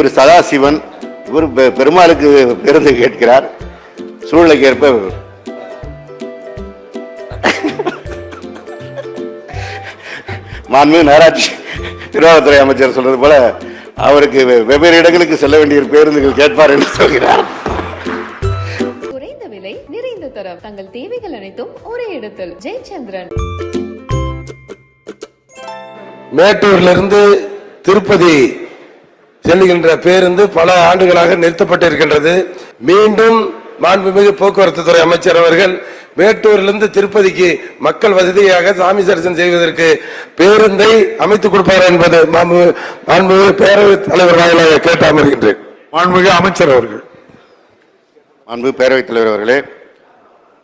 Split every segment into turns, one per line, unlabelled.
இவர் சதாசிவன் இவர் பெருமாளுக்கு பேருந்து கேட்கிறார். சூழ்நிலைக்கு ஏற்ப மாண்பு நகராட்சி நிர்வாகத்துறை அமைச்சர் சொல்றது போல அவருக்கு வெவ்வேறு இடங்களுக்கு செல்ல வேண்டிய பேருந்துகள் கேட்பார் என்று சொல்கிறார்.
குறைந்த விலை நிறைந்த தரம். தங்கள் தேவைகள் அனைத்தும் ஒரே இடத்தில். ஜெயச்சந்திரன்.
மேட்டூரிலிருந்து திருப்பதி செல்லுகின்ற பேருந்து பல ஆண்டுகளாக நிறுத்தப்பட்டிருக்கின்றது. மீண்டும் மாண்புமிகு போக்குவரத்து துறை அமைச்சர் அவர்கள் மேட்டூரிலிருந்து திருப்பதிக்கு மக்கள் வசதியாக சாமி தரிசனம் செய்வதற்கு பேருந்தை அமைத்துக் கொடுப்பார் என்பது மாண்பு- மாண்புமிகு பேரவைத் தலைவர் வாயிலாக கேட்டு அமர்கின்றேன்
மாண்புமிகு அமைச்சர் அவர்கள்.
அன்பு பேரவைத் தலைவர் அவர்களே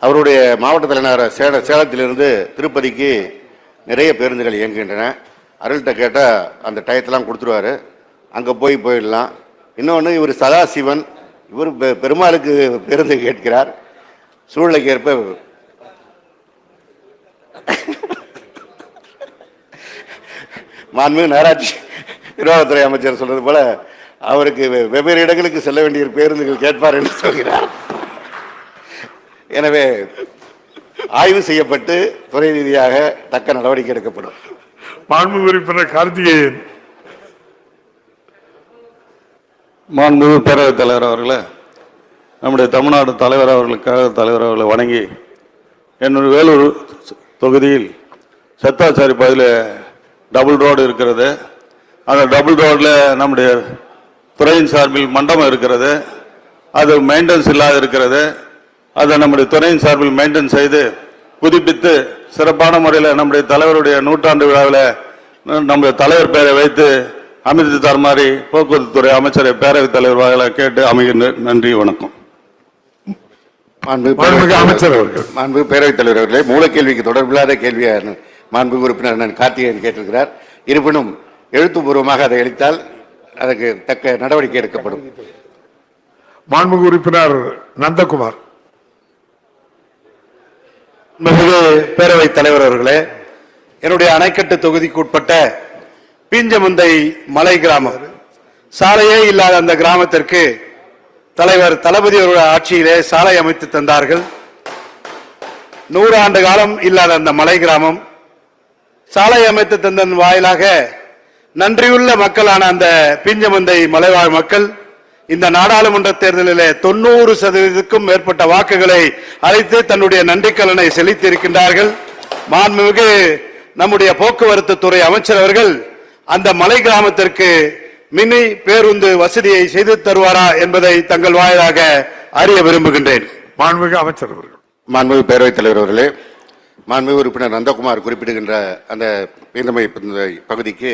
அவருடைய மாவட்ட தலைநகர சேல சேலத்திலிருந்து திருப்பதிக்கு நிறைய பேருந்துகள் இயங்குகின்றன. அருள்கிட்ட கேட்டால் அந்த டயத்தெல்லாம் கொடுத்துருவாரு. அங்கே போய் போயிடலாம். இன்னொன்று இவர் சதாசிவன். இவர் பெ- பெருமாளுக்கு பேருந்து கேட்கிறார். சூழ்நிலைக்கு ஏற்ப மாண்புமிகு நகராட்சி நிர்வாகத்துறை அமைச்சர் சொல்றது போல அவருக்கு வெ- வெவ்வேறு இடங்களுக்கு செல்ல வேண்டிய பேருந்துகள் கேட்பார் என்று சொல்கிறார். எனவே ஆய்வு செய்யப்பட்டு துறை ரீதியாக தக்க நடவடிக்கை எடுக்கப்படும்.
மாண்பு உறுப்பினர் கார்த்திகேயன்.
மாண்புமிகு பேரவைத் தலைவர் அவர்களே நம்முடைய தமிழ்நாடு தலைவர் அவர்களுக்காக தலைவர் அவர்களை வணங்கி என்னுடைய வேலூர் தொகுதியில் சத்தாச்சாரி பகுதியில் டபுள் ரோடு இருக்கிறது. அந்த டபுள் ரோடில் நம்முடைய துறையின் சார்பில் மண்டபம் இருக்கிறது. அது மெயின்டெனன்ஸ் இல்லாத இருக்கிறது. அதை நம்முடைய துறையின் சார்பில் மெயின்டைன் செய்து புதுப்பித்து சிறப்பான முறையில் நம்முடைய தலைவருடைய நூற்றாண்டு விழாவில் நம்முடைய தலைவர் பெயரை வைத்து அமைத்து தருமாறி போக்குவரத்து துறை அமைச்சரை பேரவைத் தலைவர் வாயிலாக கேட்டு அமைகின்ற நன்றி வணக்கம்.
பேரவைத்
அமைச்சர்
தலைவர்
அவர்கள்.
மாண்புமிகு பேரவைத் தலைவர் அவர்களே மூலக்கேள்விக்கு தொடர்பில்லாத கேள்வியை மாண்புமிகு உறுப்பினர் அண்ணன் கார்த்திகேயன் கேட்டிருக்கிறார். இருப்பினும் எழுத்துப்பூர்வமாக அதை அளித்தால் அதற்கு தக்க நடவடிக்கை எடுக்கப்படும்.
மாண்புமிகு உறுப்பினர் நந்தகுமார்.
மிகு பேரவைத் தலைவர் அவர்களே என்னுடைய அணைக்கட்டு தொகுதிக்கு உட்பட்ட பீஞ்சமுந்தை மலை கிராமம். சாலையே இல்லாத அந்த கிராமத்திற்கு தலைவர் தளபதி அவருடைய ஆட்சியிலே சாலை அமைத்து தந்தார்கள். நூறு ஆண்டு காலம் இல்லாத அந்த மலை கிராமம். சாலை அமைத்து தந்தன் வாயிலாக நன்றியுள்ள மக்களான அந்த பிஞ்சமந்தை மலைவாழ் மக்கள் இந்த நாடாளுமன்ற தேர்தலிலே தொண்ணூறு சதவீதத்துக்கும் மேற்பட்ட வாக்குகளை அழைத்து தன்னுடைய நன்றிக்கலனை செலுத்தியிருக்கின்றார்கள். மாண்புமிகு நம்முடைய போக்குவரத்து துறை அமைச்சர் அவர்கள் அந்த மலை கிராமத்திற்கு மினி பேருந்து வசதியை செய்து தருவாரா என்பதை தங்கள் வாயிலாக அறிய விரும்புகின்றேன்.
மாண்புமிகு அமைச்சர் அவர்கள்.
மாண்புமிகு பேரவைத் தலைவர் அவர்களே மாண்புமிகு உறுப்பினர் நந்தகுமார் குறிப்பிடுகின்ற அந்த பீந்தமை பகுதிக்கு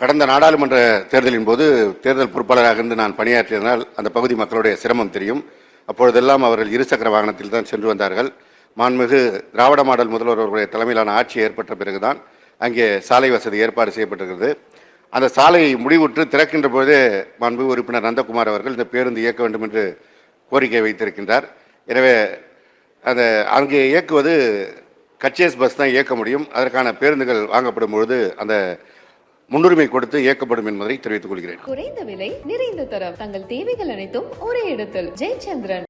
கடந்த நாடாளுமன்ற தேர்தலின் போது தேர்தல் பொறுப்பாளராக இருந்து நான் பணியாற்றியதனால் அந்த பகுதி மக்களுடைய சிரமம் தெரியும். அப்பொழுதெல்லாம் அவர்கள் இருசக்கர வாகனத்தில் தான் சென்று வந்தார்கள். மாண்புமிகு திராவிட மாடல் முதல்வர் அவர்களுடைய தலைமையிலான ஆட்சி ஏற்பட்ட பிறகுதான் அங்கே சாலை வசதி ஏற்பாடு செய்யப்பட்டிருக்கிறது. அந்த சாலை முடிவுற்று திறக்கின்ற பொழுதே மாண்பு உறுப்பினர் நந்தகுமார் அவர்கள் இந்த பேருந்து இயக்க வேண்டும் என்று கோரிக்கை வைத்திருக்கின்றார். எனவே அந்த அங்கே இயக்குவது கச்சேஸ் பஸ் தான் இயக்க முடியும். அதற்கான பேருந்துகள் வாங்கப்படும் பொழுது அந்த முன்னுரிமை கொடுத்து இயக்கப்படும் என்பதை தெரிவித்துக் கொள்கிறேன்.
குறைந்த விலை நிறைந்த தரம் தங்கள் தேவைகள் அனைத்தும் ஒரே இடத்தில். ஜெயச்சந்திரன்.